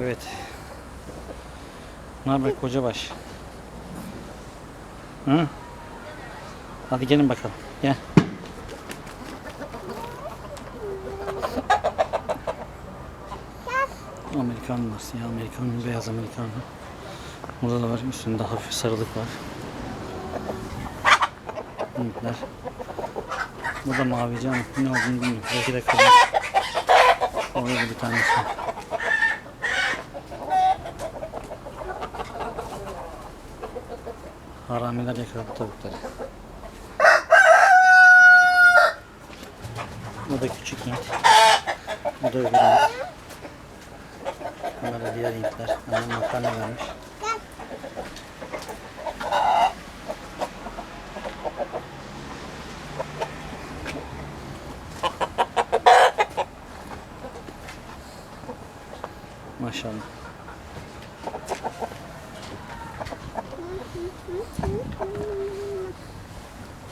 Evet. Ne haber kocabaş? Hı? Hadi gelin bakalım. Gel. Amerikan var. Siyah Amerikan, beyaz Amerikan. Burada da var. Üstünde hafif sarılık var. Minikler. Burada mavi cam. Ne olduğunu bilmiyorum. Belki de kırmızı. Da bir tanesi. Haramiler yakaladı tavukları. Bu da küçük Hint. Bu da öbür Hint. Bunlar da diğer Hintler. Annem makarna vermiş. Maşallah.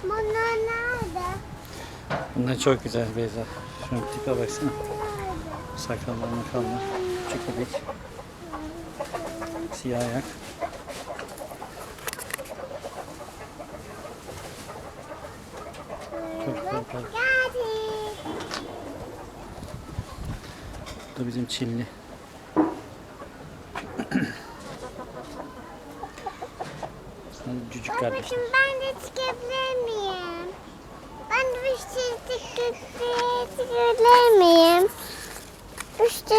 Bunlar nerede? Bunlar çok güzel Beyza. Şunun tipe baksana. Sakallar makallar. Küçük bebek. Siyah ayak. Bu da bizim Çilli. Cücük kardeşim. Babacığım ben de çıkabilir miyim? Ben de bir şey çıkabilir miyim? İşte.